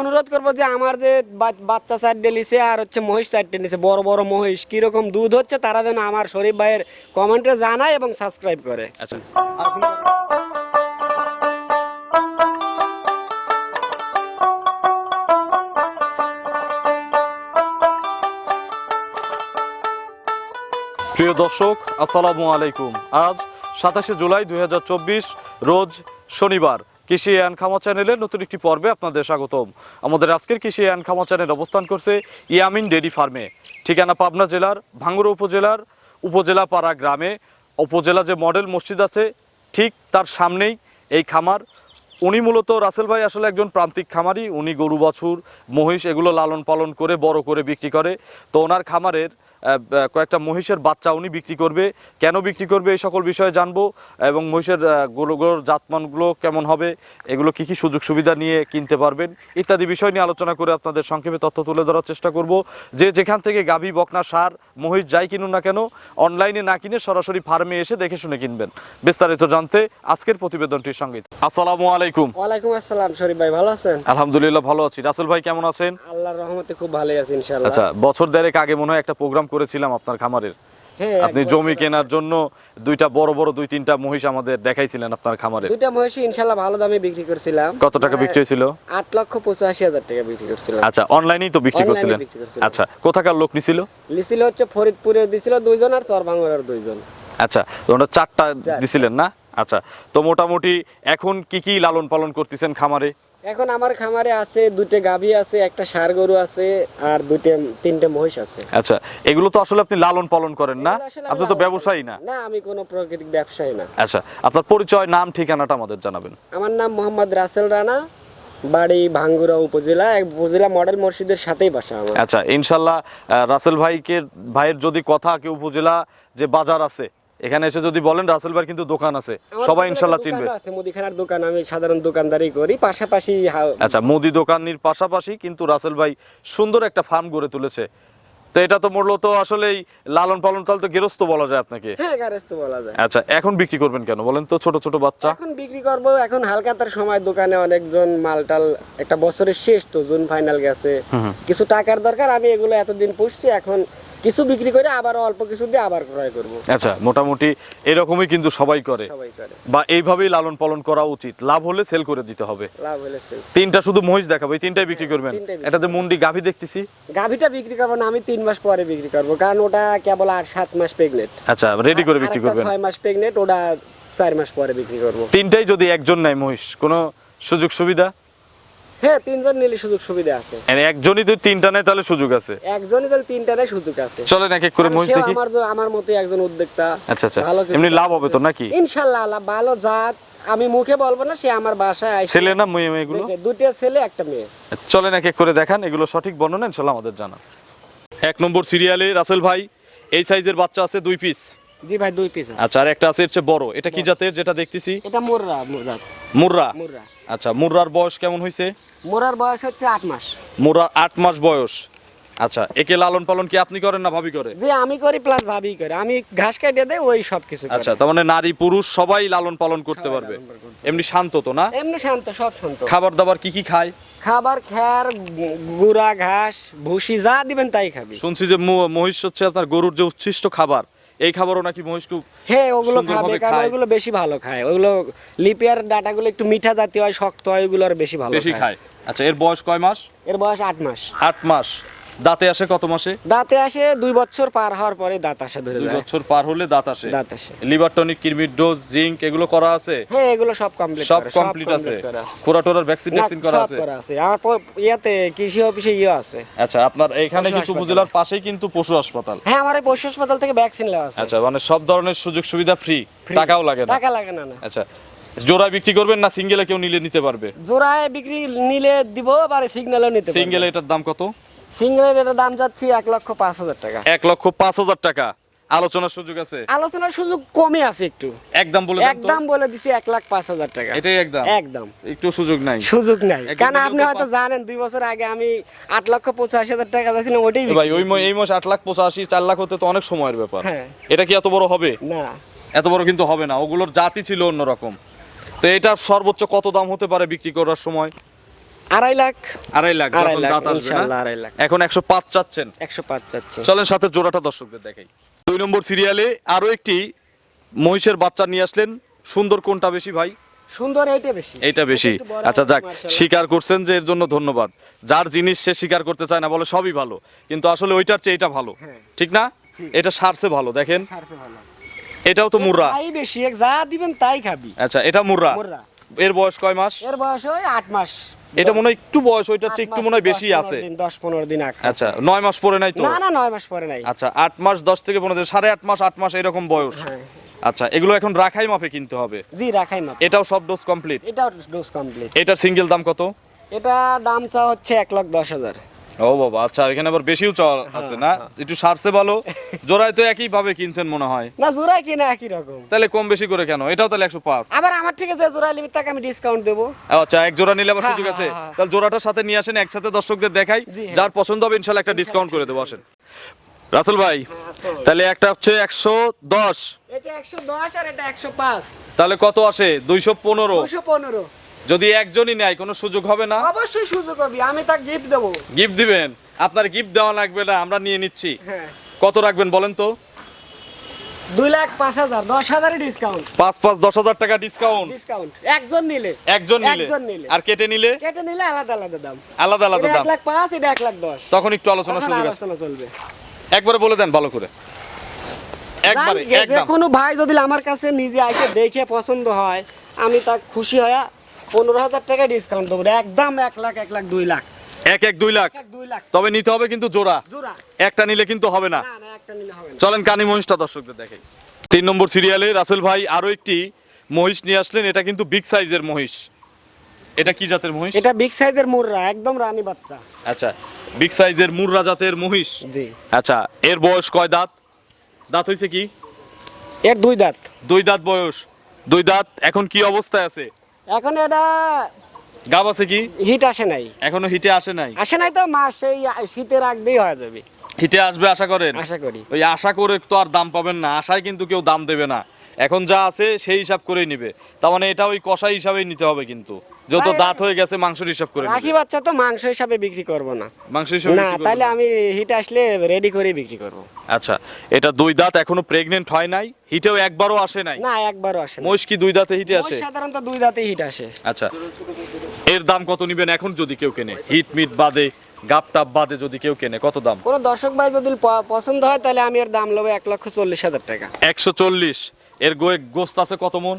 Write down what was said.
অনুরোধ করব যে আমার যে বাচ্চা চারটে নিছে আর হচ্ছে মহিষ চারটে নিছে, বড় বড় মহিষ, কীরকম দুধ হচ্ছে তারা যেন আমার শরীফ ভাইয়ের কমেন্টে জানায় এবং সাবস্ক্রাইব করে। আচ্ছা। প্রিয় দর্শক, আসসালামু আলাইকুম। আজ সাতাশে জুলাই দুই হাজার চব্বিশ, রোজ শনিবার। কৃষি অ্যান্ড খামা চ্যানেলের নতুন একটি পর্বে আপনাদের স্বাগতম। আমাদের আজকের কৃষি অ্যান্ড খামা চ্যানেল অবস্থান করছে ইয়ামিন ডেরি ফার্মে। ঠিকানা পাবনা জেলার ভাঙ্গুড়া উপজেলার, উপজেলা পাড়া গ্রামে। উপজেলা যে মডেল মসজিদ আছে, ঠিক তার সামনেই এই খামার। উনি মূলত রাসেল ভাই আসলে একজন প্রান্তিক খামারি। উনি গরু, বাছুর, মহিষ এগুলো লালন পালন করে, বড় করে বিক্রি করে। তো ওনার খামারের কয়েকটা মহিষের বাচ্চা উনি বিক্রি করবে। কেন বিক্রি করবে এই সকল বিষয়ে জানব এবং মহিষের গরুগুলোর জাতমানগুলো কেমন হবে এগুলো কি কি সুযোগ সুবিধা নিয়ে কিনতে পারবেন ইত্যাদি বিষয় নিয়ে আলোচনা করে আপনাদের সংক্ষেপে তথ্য তুলে ধরার চেষ্টা করব। যে যেখান থেকে গাভী বকনা সার মহিষ যাই কিনুন না কেন অনলাইনে না কিনে সরাসরি ফার্মে এসে দেখে শুনে কিনবেন। বিস্তারিত জানতে আজকের প্রতিবেদনটির সঙ্গে। আসসালামু আলাইকুম। ওয়ালাইকুম আসসালাম শরীফ ভাই ভালো আছেন? আলহামদুলিল্লাহ ভালো আছি। রাসেল ভাই কেমন আছেন? আল্লাহর রহমতে খুব ভালোই আছি ইনশাআল্লাহ। আচ্ছা বছর দেড়েক আগে মনে হয় একটা প্রোগ্রাম করেছিলাম আপনার খামারের। হ্যাঁ আপনি জমি কেনার জন্য দুইটা বড় বড় দুই তিনটা মহিষ আমাদের দেখাইছিলেন আপনার খামারে দুইটা মহিষী ইনশাআল্লাহ ভালো দামে বিক্রি করছিলাম। কত টাকা বিক্রি হয়েছিল? আট লক্ষ পঁচাশি হাজার টাকা বিক্রি করছিলাম। আচ্ছা অনলাইনেই তো বিক্রি করছিলেন। আচ্ছা কোথাকার লোক নিছিল? লিছিল হচ্ছে ফরিদপুরে দিছিল দুইজন আর চরবাঙ্গুরার দুইজন। আচ্ছা তো ওটা চারটা দিছিলেন না? আচ্ছা তো মোটামুটি এখন কি কি লালন পালন করতেছেন খামারে? এখন আমার খামারে আছে দুটো গাভী আছে একটা ষাঁড় গরু আছে আর দুটো তিনটে মহিষ আছে। আচ্ছা এগুলো তো আসলে আপনি লালন পালন করেন না? আপনি তো ব্যবসায়ী না? না আমি কোনো প্রাকৃতিক ব্যবসায়ী না। আচ্ছা আপনার পরিচয় নাম ঠিকানাটা আমাদের জানাবেন। আমার নাম মোহাম্মদ রাসেল রানা বাড়ি ভাঙ্গুরা উপজেলা এক উপজেলা মডেল মসজিদের সাথেই বাসা আমার। আচ্ছা ইনশাল্লাহ রাসেল ভাইকে ভাইয়ের যদি কথা কি উপজেলা যে বাজার আছে এখানে এসে যদি বলেন রাসেল ভাইয়ের কিন্তু দোকান আছে। সবাই ইনশাল্লাহ চিনবে। আছে মুদিখানার দোকান আমি সাধারণ দোকানদারি করি পাশাপাশি আচ্ছা মুদি দোকানির পাশাপাশি কিন্তু রাসেল ভাই সুন্দর একটা ফার্ম গড়ে তুলেছে। তো এটা তো মূলত আসলেই লালন পালন তাহলে তো গেরস্ত বলা যায় আপনাকে। হ্যাঁ গ্যারেজ তো বলা যায়। আচ্ছা এখন বিক্রি করবেন কেন বলেন তো ছোট ছোট বাচ্চা? এখন বিক্রি করব এখন হালকাতার সময় দোকানে অনেকজন মালটাল একটা বছরের শেষ তো জুন ফাইনাল গেছে। কিছু টাকার দরকার আমি এগুলো এতদিন পুষছি এখন কিছু বিক্রি করে আবার অল্প কিছু দিয়ে আবার ক্রয় করব। আচ্ছা মোটামুটি এরকমই কিন্তু সবাই করে। সবাই করে। বা এইভাবেই লালন পালন করা উচিত। লাভ হলে সেল করে দিতে হবে। লাভ হলে sales। তিনটা শুধু মহিষ দেখাবো এই তিনটাই বিক্রি করবেন? তিনটাই বিক্রি এটাতে মুন্ডি গাভী দেখতেছি? গাভিটা বিক্রি করব না আমি তিন মাস পরে বিক্রি করব কারণ ওটা কেবল আর সাত মাস প্রেগনেন্ট আচ্ছা রেডি করে বিক্রি করবেন? ছয় মাস প্রেগনেন্ট ওটা চার মাস পরে বিক্রি করব। তিনটাই যদি একজন নেয় মহিষ কোনো সুযোগ সুবিধা হ্যাঁ তিনজন নিলে সুযোগ সুবিধা আছে। মানে একজনই যদি তিনটা নেয় তাহলে সুযোগ আছে। একজনই যদি তিনটা নেয় সুযোগ আছে। চলেন এক এক করে মহিষ দেখি। আমার আমার মতো একজন উদ্যোক্তা। আচ্ছা আচ্ছা। ভালো এমনি লাভ হবে তো নাকি? ইনশাল্লাহ আল্লাহ ভালো জাত। আমি মুখে বলব না সে আমার বাসায় ছেলে না মেয়ে মেয়েগুলো? দুটো ছেলে একটা মেয়ে। চলেন এক এক করে দেখান এগুলো সঠিক বর্ণনা ইনশাল্লাহ আমাদের জানা। এক নম্বর সিরিয়ালে রাসেল ভাই এই সাইজের বাচ্চা আছে দুই পিস জি ভাই দুই পিস আচ্ছা আর একটা আছে এর চেয়ে বড়। এটা কি জাতের যেটা দেখতেছি? এটা মোররা মুর্রা। মোররা? আচ্ছা মুর্রার বয়স কেমন হয়েছে মোরার বয়স হচ্ছে আট মাস। মুর্রার আট মাস বয়স। আচ্ছা একে লালন পালন কি আপনি করেন না ভাবি করে? যে আমি করি প্লাস ভাবি করে। আমি ঘাস কাটিয়ে দেয় ওই সব কিছু। আচ্ছা তার মানে নারী পুরুষ সবাই লালন পালন করতে পারবে। এমনি শান্ত তো না? এমনি শান্ত সব শান্ত। খাবার দাবার কি কি খায়? খাবার খ্যার গুড়া ঘাস ভুসি যা দিবেন তাই খাবি। শুনছি যে মহিষ হচ্ছে আপনার গরুর যে উচ্ছিষ্ট খাবার। এই খাবারও নাকি মহিষ খুব হ্যাঁ ওগুলো খাবে কারণ ওগুলো বেশি ভালো খায়। ওগুলো লিপিয়ার ডাটাগুলো একটু মিঠা জাতীয় হয় শক্ত হয় ওগুলো আর বেশি ভালো বেশি খায়। আচ্ছা এর বয়স কয় মাস? এর বয়স আট মাস। আট মাস। দাঁতে আসে কত মাসে? দাঁতে আসে দুই বছর পার হওয়ার পরে দাঁত আসে ধরে দুই বছর পার হলে দাঁত আসে। দাঁত আসে। লিভার টনিক কিরমির ডোজ জিঙ্ক এগুলো করা আছে? হ্যাঁ এগুলো সব কমপ্লিট সব কমপ্লিট আছে খোরা টোরার ভ্যাকসিন ভ্যাকসিন করা আছে? করা আছে। আমার প- ইয়াতে কৃষি অফিসে ইয়ে আছে। আচ্ছা আপনার এখানে কিন্তু। উপজেলার পাশেই কিন্তু পশু হাসপাতাল। হ্যাঁ আমার এই পশু হাসপাতাল থেকে ভ্যাকসিন নেওয়া আছে। আচ্ছা মানে সব ধরনের সুযোগ সুবিধা ফ্রি টাকাও লাগে না। টাকা লাগে না আচ্ছা জোড়া বিক্রি করবেন না সিঙ্গেলে কেউ নিলে নিতে পারবে? জোড়ায় বিক্রি নিলে দিব আবার সিগন্যালও নিতে সিঙ্গেলে এটার দাম কত? সিঙ্গেলের এটার দাম যাচ্ছে এক লক্ষ পাঁচ হাজার টাকা। এক লক্ষ পাঁচ হাজার টাকা। আলোচনার সুযোগ আছে? আলোচনার সুযোগ কমে আছে একটু। একদম বলে একদম বলে দিছি এক লাখ পাঁচ হাজার টাকা। এটাই একদম একদম। একটু সুযোগ নাই। সুযোগ নাই। কারণ আপনি হয়তো জানেন দুই বছর আগে আমি আট লক্ষ পঁচাশি হাজার টাকা যাচ্ছিলাম ওটাই ভাই ওই এই মাস আট লাখ পঁচাশি চার লাখ হতে তো অনেক সময়ের ব্যাপার। হ্যাঁ। এটা কি এত বড় হবে? না। এত বড় কিন্তু হবে না। ওগুলোর জাতি ছিল অন্যরকম। তো এটা সর্বোচ্চ কত দাম হতে পারে বিক্রি করার সময়? আড়াই লাখ। আড়াই লাখ আড়াই লাখ আড়াই লাখ। এখন একশো পাঁচ চাচ্ছেন। একশো পাঁচ চাচ্ছে চলেন সাথে জোড়াটা দর্শকদের দেখাই। দুই নম্বর সিরিয়ালে আরও একটি মহিষের বাচ্চা নিয়ে আসলেন। সুন্দর কোনটা বেশি ভাই? সুন্দর এইটা বেশি। এইটা বেশি। আচ্ছা যাক স্বীকার করছেন যে এর জন্য ধন্যবাদ। যার জিনিস সে স্বীকার করতে চায় না বলে সবই ভালো। কিন্তু আসলে ওইটার চেয়ে এটা ভালো। হ্যাঁ। ঠিক না? এটা সারছে ভালো দেখেন। এটাও তো মুর্রা। তাই বেশি যা দিবেন তাই খাবি। আচ্ছা এটা মুর্রা। মুর্রা। এর বয়স কয় মাস? এর বয়স ওই আট মাস। এটা মনে হয় একটু বয়স ওইটা চেয়ে একটু মনে হয় বেশি আছে। দশ পনেরো দিন আগে। আচ্ছা নয় মাস পরে নাই তো? না না নয় মাস পরে নাই। আচ্ছা আট মাস দশ থেকে পনেরো দিন, সাড়ে আট মাস আট মাস এরকম বয়স। হ্যাঁ। আচ্ছা এগুলো এখন রাখাই মাপে কিনতে হবে? জি রাখাই মাপে। এটাও সব ডোজ কমপ্লিট এটাও ডোজ কমপ্লিট এটা সিঙ্গেল দাম কত? এটা দাম চা হচ্ছে এক লাখ দশ হাজার। ও বাবা আচ্ছা এখানে আবার বেশিও চাওয়া আছে না? একটু সারছে ভালো। জোড়ায় তো একই ভাবে কিনছেন মনে হয়। না জোড়াই কিনা একই রকম। তাহলে কম বেশি করে কেন? এটাও তাহলে একশো পাঁচ। আবার আমার ঠিক আছে জোড়াই লিমিট তাকে আমি ডিসকাউন্ট দেবো। আচ্ছা এক জোড়া নিলে আবার হ্যাঁ, সুযোগ আছে? হ্যাঁ, হ্যাঁ। তাহলে জোড়াটার সাথে নিয়ে আসেন একসাথে দর্শকদের দেখাই। হ্যাঁ। যার পছন্দ হবে ইনশাল্লাহ একটা ডিসকাউন্ট করে দেবো আসেন। রাসেল ভাই তাহলে একটা হচ্ছে একশো দশ। এটা একশো দশ আর এটা একশো পাঁচ। তাহলে কত আসে? দুইশো পনেরো। দুশো পনেরো। যদি একজনই নেয় কোনো সুযোগ হবে না? অবশ্যই সুযোগ হবে আমি তাকে গিফট দেবো। গিফট দিবেন? আপনার গিফট দেওয়া লাগবে না আমরা নিয়ে নিচ্ছি। হ্যাঁ। কত রাখবেন বলেন তো? দুই লাখ পাঁচ হাজার দশ হাজারই ডিসকাউন্ট পাঁচ পাঁচ দশ হাজার টাকা ডিসকাউন্ট ডিসকাউন্ট একজন নিলে। একজন নিলে? একজন নিলে। আর কেটে নিলে? কেটে নিলে আলাদা আলাদা দাম। আলাদা আলাদা দাম এক লাখ পাঁচ এটা এক লাখ দশ। তখন একটু আলোচনা সুযোগ আছে আলোচনা চলবে। একবারে বলে দেন ভালো করে। একবারে একদম। কোনো ভাই যদি আমার কাছে নিজে আইসে দেখে পছন্দ হয় আমি তা খুশি হয়ে পনেরো হাজার টাকা ডিসকাউন্ট দেবো একদম এক লাখ এক লাখ দুই লাখ। এক এক দুই লাখ। তবে নিতে হবে কিন্তু জোড়া। জোড়া। একটা নিলে কিন্তু হবে না। চলেন কানি মহিষটা দর্শকদের দেখাই। তিন নম্বর সিরিয়ালে রাসেল ভাই আরও একটি মহিষ নিয়ে আসলেন। এটা কিন্তু বিগ সাইজের মহিষ। এটা কি জাতের মহিষ? এটা বিগ সাইজের মুররা একদম রানী বাচ্চা। আচ্ছা বিগ সাইজের মুর্রা জাতের মহিষ। জি। আচ্ছা এর বয়স কয় দাঁত? দাঁত হয়েছে কি? এর দুই দাঁত। দুই দাঁত বয়স। দুই দাঁত এখন কি অবস্থায় আছে? এখন এটা গাব আছে কি? হিট আসে নাই। এখনও হিটে আসে নাই? আসে নাই তো মাস সেই শীতের আগেই হয়ে যাবে। হিটে আসবে আশা করেন? আশা করি। ওই আশা করে তো আর দাম পাবেন না আশায় কিন্তু কেউ দাম দেবে না। এখন যা আছে সেই হিসাব করেই নিবে। তার মানে এটা ওই কষাই হিসাবেই নিতে হবে কিন্তু। যত দাঁত হয়ে গেছে মাংসের হিসাব করে রাখি বাচ্চা তো মাংস হিসাবে বিক্রি করব না। মাংস হিসাবে না তাহলে আমি হিট আসলে রেডি করে বিক্রি করব। আচ্ছা এটা দুই দাঁত এখনও প্রেগনেন্ট হয় নাই হিটেও একবারও আসে নাই। না একবারও আসে না মহিষ কি দুই দাঁতে হিটে আসে? সাধারণত দুই দাঁতেই হিট আসে। আচ্ছা এর দাম কত নিবেন এখন যদি কেউ কেনে? হিট মিট বাদে গাপ টাপ বাদে যদি কেউ কেনে কত দাম? কোনো দর্শক ভাই যদি পছন্দ হয় তাহলে আমি এর দাম নেব এক লক্ষ চল্লিশ হাজার টাকা। একশো চল্লিশ। এর গোয়ে গোস্ত আছে কত মন?